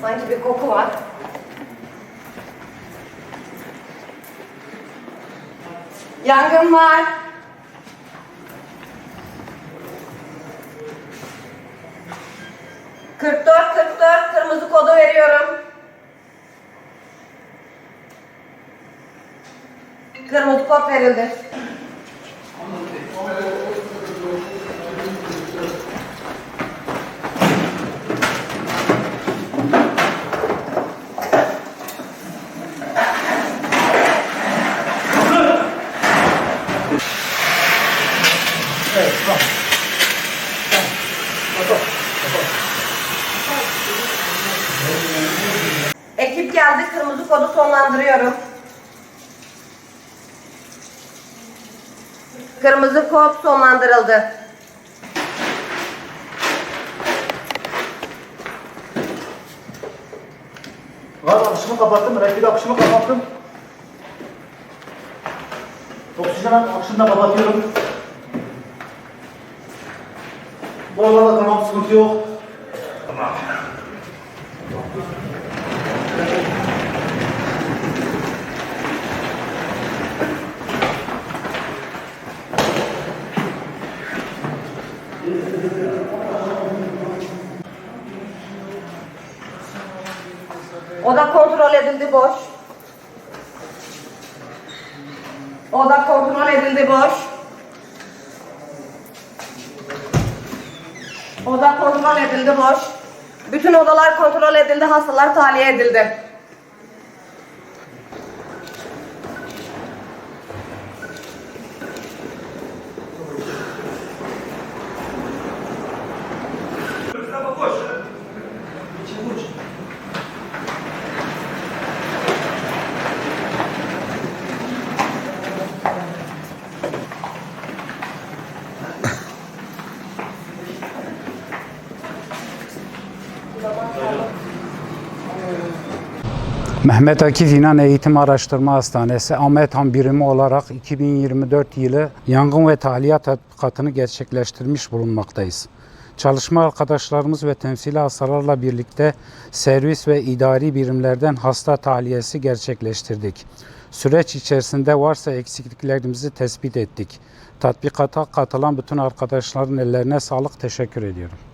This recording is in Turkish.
Sanki bir koku var. Yangın var. Kırk dört, kırk dört kırmızı kodu veriyorum. Kırmızı kod verildi. Geldi, kırmızı kodu sonlandırıyorum. Kırmızı kod sonlandırıldı. Gaz akışımı kapattım, refil akışımı kapattım. Oksijen akışını da kapatıyorum. Buralarda tamam, sıkıntı yok. Oda kontrol edildi boş. Oda kontrol edildi boş. Oda kontrol edildi boş. Bütün odalar kontrol edildi, hastalar tahliye edildi. Mehmet Akif İnan Eğitim Araştırma Hastanesi Ametan birimi olarak 2024 yılı yangın ve tahliye tatbikatını gerçekleştirmiş bulunmaktayız. Çalışma arkadaşlarımız ve temsili hastalarla birlikte servis ve idari birimlerden hasta tahliyesi gerçekleştirdik. Süreç içerisinde varsa eksikliklerimizi tespit ettik. Tatbikata katılan bütün arkadaşların ellerine sağlık teşekkür ediyorum.